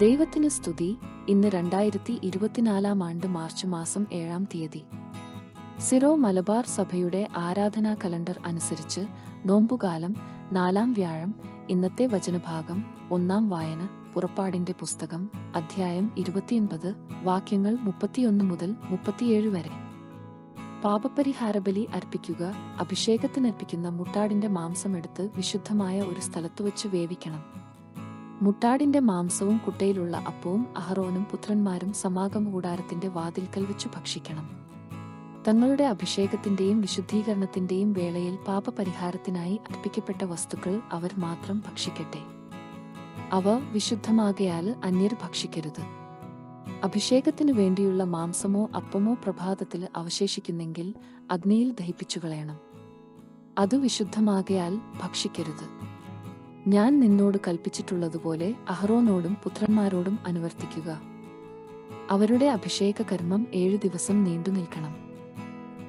ദൈവത്തിന് സ്തുതി. ഇന്ന് രണ്ടായിരത്തി ഇരുപത്തിനാലാം ആണ്ട് മാർച്ച് മാസം ഏഴാം തീയതി. സിറോ മലബാർ സഭയുടെ ആരാധനാ കലണ്ടർ അനുസരിച്ച് നോമ്പുകാലം നാലാം വ്യാഴം ഇന്നത്തെ വചനഭാഗം ഒന്നാം വായന പുറപ്പാടിന്റെ പുസ്തകം അധ്യായം ഇരുപത്തിയൊൻപത് വാക്യങ്ങൾ മുപ്പത്തിയൊന്ന് മുതൽ മുപ്പത്തിയേഴ് വരെ. പാപപരിഹാരബലി അർപ്പിക്കുക അഭിഷേകത്തിനർപ്പിക്കുന്ന മുട്ടാടിന്റെ മാംസം എടുത്ത് വിശുദ്ധമായ ഒരു സ്ഥലത്ത് വച്ച് വേവിക്കണം. മുട്ടാടിന്റെ മാംസവും കുട്ടയിലുള്ള അപ്പവും അഹറോനും പുത്രന്മാരും സമാഗമ കൂടാരത്തിന്റെ വാതിൽക്കൽ വെച്ചു ഭക്ഷിക്കണം. തങ്ങളുടെ അഭിഷേകത്തിന്റെയും വിശുദ്ധീകരണത്തിന്റെയും വേളയിൽ പാപപരിഹാരത്തിനായി അർപ്പിക്കപ്പെട്ട വസ്തുക്കൾ അവർ മാത്രം ഭക്ഷിക്കട്ടെ. അവ വിശുദ്ധമാകയാൽ അന്യർ ഭക്ഷിക്കരുത്. അഭിഷേകത്തിനു വേണ്ടിയുള്ള മാംസമോ അപ്പമോ പ്രഭാതത്തിൽ അവശേഷിക്കുന്നെങ്കിൽ അഗ്നിയിൽ ദഹിപ്പിച്ചു കളയണം അത് വിശുദ്ധമാകയാൽ ഭക്ഷിക്കരുത്. ഞാൻ നിന്നോട് കൽപ്പിച്ചിട്ടുള്ളതുപോലെ അഹ്റോനോടും പുത്രന്മാരോടും അനുവർത്തിക്കുക. അവരുടെ അഭിഷേക കർമ്മം ഏഴു ദിവസം നീണ്ടു നിൽക്കണം.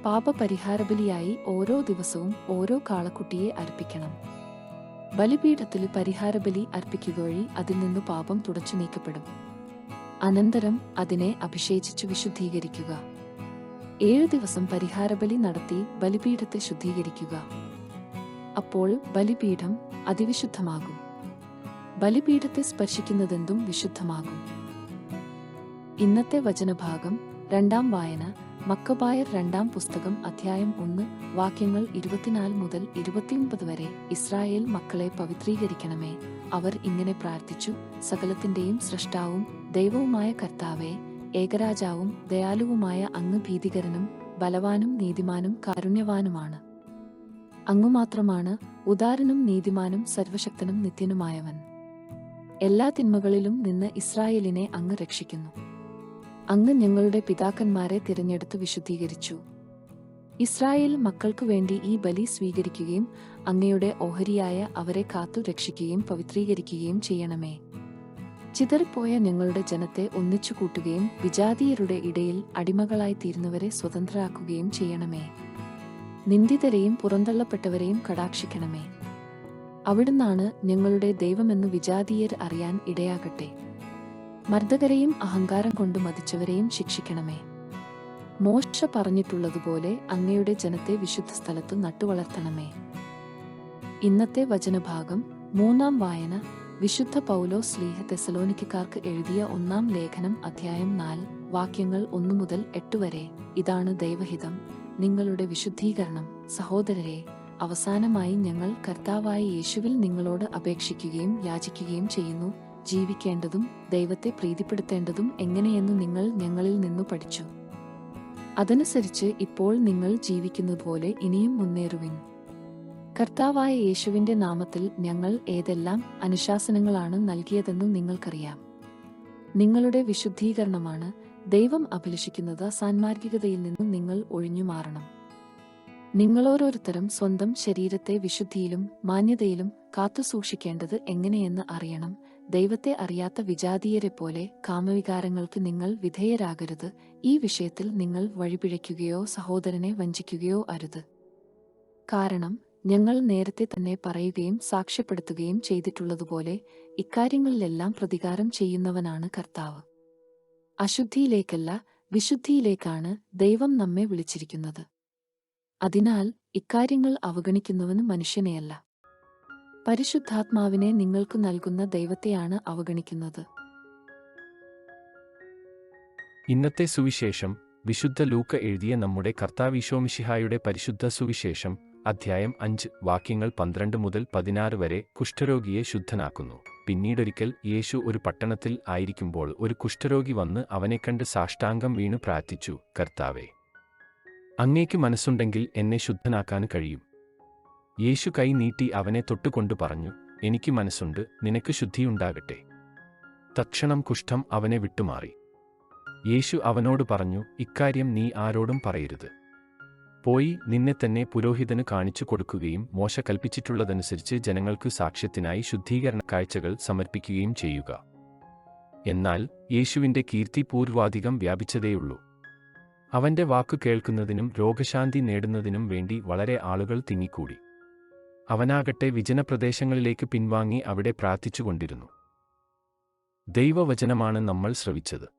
പാപപരിഹാരബലിയായി ഓരോ ദിവസവും ഓരോ കാളക്കുട്ടിയെ അർപ്പിക്കണം. ബലിപീഠത്തിൽ പരിഹാരബലി അർപ്പിക്കുക വഴി അതിൽ നിന്ന് പാപം തുടച്ചു നീക്കപ്പെടും. അനന്തരം അതിനെ അഭിഷേചിച്ചു വിശുദ്ധീകരിക്കുക. ഏഴു ദിവസം പരിഹാരബലി നടത്തി ബലിപീഠത്തെ ശുദ്ധീകരിക്കുക. അപ്പോൾ ബലിപീഠം അതിവിശുദ്ധമാകും. ബലിപീഠത്തെ സ്പർശിക്കുന്നതെന്തും വിശുദ്ധമാകും. ഇന്നത്തെ വചനഭാഗം രണ്ടാം വായന മക്കബായർ രണ്ടാം പുസ്തകം അധ്യായം ഒന്ന് വാക്യങ്ങൾ ഇരുപത്തിനാല് മുതൽ ഇരുപത്തിയൊൻപത് വരെ ഇസ്രായേൽ മക്കളെ പവിത്രീകരിക്കണമേ. അവർ ഇങ്ങനെ പ്രാർത്ഥിച്ചു സകലത്തിന്റെയും സൃഷ്ടാവും ദൈവവുമായ കർത്താവെ ഏകരാജാവും ദയാലുവുമായ അങ്ങ് ഭീതികരനും ബലവാനും നീതിമാനും കാരുണ്യവാനുമാണ്. അങ്ങു മാത്രമാണ് ഉദാരനും നീതിമാനും സർവശക്തനും നിത്യനുമായവൻ. എല്ലാ തിന്മകളിലും നിന്ന് ഇസ്രായേലിനെ അങ്ങ് രക്ഷിക്കുന്നു. അങ്ങ് ഞങ്ങളുടെ പിതാക്കന്മാരെ തിരഞ്ഞെടുത്ത് വിശുദ്ധീകരിച്ചു. ഇസ്രായേൽ മക്കൾക്കു വേണ്ടി ഈ ബലി സ്വീകരിക്കുകയും അങ്ങയുടെ ഓഹരിയായ അവരെ കാത്തു രക്ഷിക്കുകയും പവിത്രീകരിക്കുകയും ചെയ്യണമേ. ചിതറിപ്പോയ ഞങ്ങളുടെ ജനത്തെ ഒന്നിച്ചു കൂട്ടുകയും വിജാതീയരുടെ ഇടയിൽ അടിമകളായി തീരുന്നവരെ സ്വതന്ത്രരാക്കുകയും ചെയ്യണമേ. നിന്ദിതരെയും പുറന്തള്ളപ്പെട്ടവരെയും കടാക്ഷിക്കണമേ. അവിടുന്നാണ് ഞങ്ങളുടെ ദൈവമെന്ന് വിജാതീയർ അറിയാൻ ഇടയാകട്ടെ. മർദ്ദകരെയും അഹങ്കാരം കൊണ്ട് മതിച്ചവരെയും ശിക്ഷിക്കണമേ. മോശ പറഞ്ഞിട്ടുള്ളതുപോലെ അങ്ങയുടെ ജനത്തെ വിശുദ്ധ സ്ഥലത്ത് നട്ടുവളർത്തണമേ. ഇന്നത്തെ വചനഭാഗം മൂന്നാം വായന വിശുദ്ധ പൗലോ സ്ലീഹ തെസലോനിക്കാർക്ക് എഴുതിയ ഒന്നാം ലേഖനം അധ്യായം നാല് വാക്യങ്ങൾ ഒന്നു മുതൽ എട്ട് വരെ. ഇതാണ് ദൈവഹിതം. നിങ്ങളുടെ വിശുദ്ധീകരണം സഹോദരരെ അവസാനമായി ഞങ്ങൾ കർത്താവായ യേശുവിൽ നിങ്ങളോട് അപേക്ഷിക്കുകയും യാചിക്കുകയും ചെയ്യുന്നു. ജീവിക്കേണ്ടതും ദൈവത്തെ പ്രീതിപ്പെടുത്തേണ്ടതും എങ്ങനെയെന്ന് നിങ്ങൾ ഞങ്ങളിൽ നിന്നു പഠിച്ചു. അതനുസരിച്ച് ഇപ്പോൾ നിങ്ങൾ ജീവിക്കുന്നതുപോലെ ഇനിയും മുന്നേറുവിൻ. കർത്താവായ യേശുവിന്റെ നാമത്തിൽ ഞങ്ങൾ ഏതെല്ലാം അനുശാസനങ്ങളാണ് നൽകിയതെന്ന് നിങ്ങൾക്കറിയാം. നിങ്ങളുടെ വിശുദ്ധീകരണമാണ് ദൈവം അഭിലഷിക്കുന്നത് സാൻമാർഗികതയിൽ നിന്നും നിങ്ങൾ ഒഴിഞ്ഞു മാറണം. നിങ്ങളോരോരുത്തരും സ്വന്തം ശരീരത്തെ വിശുദ്ധിയിലും മാന്യതയിലും കാത്തുസൂക്ഷിക്കേണ്ടത് എങ്ങനെയെന്ന് അറിയണം. ദൈവത്തെ അറിയാത്ത വിജാതീയരെ പോലെ കാമവികാരങ്ങൾക്ക് നിങ്ങൾ വിധേയരാകരുത്. ഈ വിഷയത്തിൽ നിങ്ങൾ വഴിപിഴയ്ക്കുകയോ സഹോദരനെ വഞ്ചിക്കുകയോ അരുത്. കാരണം ഞങ്ങൾ നേരത്തെ തന്നെ പറയുകയും സാക്ഷ്യപ്പെടുത്തുകയും ചെയ്തിട്ടുള്ളതുപോലെ ഇക്കാര്യങ്ങളിലെല്ലാം പ്രതികാരം ചെയ്യുന്നവനാണ് കർത്താവ്. അശുദ്ധിയിലേക്കല്ല വിശുദ്ധിയിലേക്കാണ് ദൈവം നമ്മെ വിളിച്ചിരിക്കുന്നത്. അതിനാൽ ഇക്കാര്യങ്ങൾ അവഗണിക്കുന്നവന് മനുഷ്യനെയല്ല. പരിശുദ്ധാത്മാവിനെ നിങ്ങൾക്ക് നൽകുന്ന ദൈവത്തെയാണ് അവഗണിക്കുന്നത്. ഇന്നത്തെ സുവിശേഷം വിശുദ്ധ ലൂക്ക എഴുതിയ നമ്മുടെ കർത്താവിശോമിഷിഹായുടെ പരിശുദ്ധ സുവിശേഷം അധ്യായം അഞ്ച്. വാക്യങ്ങൾ പന്ത്രണ്ട് മുതൽ പതിനാറ് വരെ കുഷ്ഠരോഗിയെ ശുദ്ധനാക്കുന്നു. പിന്നീടൊരിക്കൽ യേശു ഒരു പട്ടണത്തിൽ ആയിരിക്കുമ്പോൾ ഒരു കുഷ്ഠരോഗി വന്ന് അവനെ കണ്ട് സാഷ്ടാംഗം വീണ് പ്രാർത്ഥിച്ചു കർത്താവെ അങ്ങേക്ക് മനസ്സുണ്ടെങ്കിൽ എന്നെ ശുദ്ധനാക്കാൻ കഴിയും. യേശു കൈ നീട്ടി അവനെ തൊട്ടുകൊണ്ടു പറഞ്ഞു എനിക്ക് മനസ്സുണ്ട് നിനക്ക് ശുദ്ധിയുണ്ടാകട്ടെ. തക്ഷണം കുഷ്ഠം അവനെ വിട്ടുമാറി. യേശു അവനോട് പറഞ്ഞു ഇക്കാര്യം നീ ആരോടും പറയരുത്. പോയി നിന്നെ തന്നെ പുരോഹിതന് കാണിച്ചു കൊടുക്കുകയും മോശ കൽപ്പിച്ചിട്ടുള്ളതനുസരിച്ച് ജനങ്ങൾക്ക് സാക്ഷ്യത്തിനായി ശുദ്ധീകരണ കാഴ്ചകൾ സമർപ്പിക്കുകയും ചെയ്യുക. എന്നാൽ യേശുവിന്റെ കീർത്തി പൂർവാധികം വ്യാപിച്ചതേയുള്ളൂ. അവന്റെ വാക്കു കേൾക്കുന്നതിനും രോഗശാന്തി നേടുന്നതിനും വേണ്ടി വളരെ ആളുകൾ തിങ്ങിക്കൂടി. അവനാകട്ടെ വിജനപ്രദേശങ്ങളിലേക്ക് പിൻവാങ്ങി അവിടെ പ്രാർത്ഥിച്ചുകൊണ്ടിരുന്നു. ദൈവവചനമാണ് നമ്മൾ ശ്രവിച്ചത്.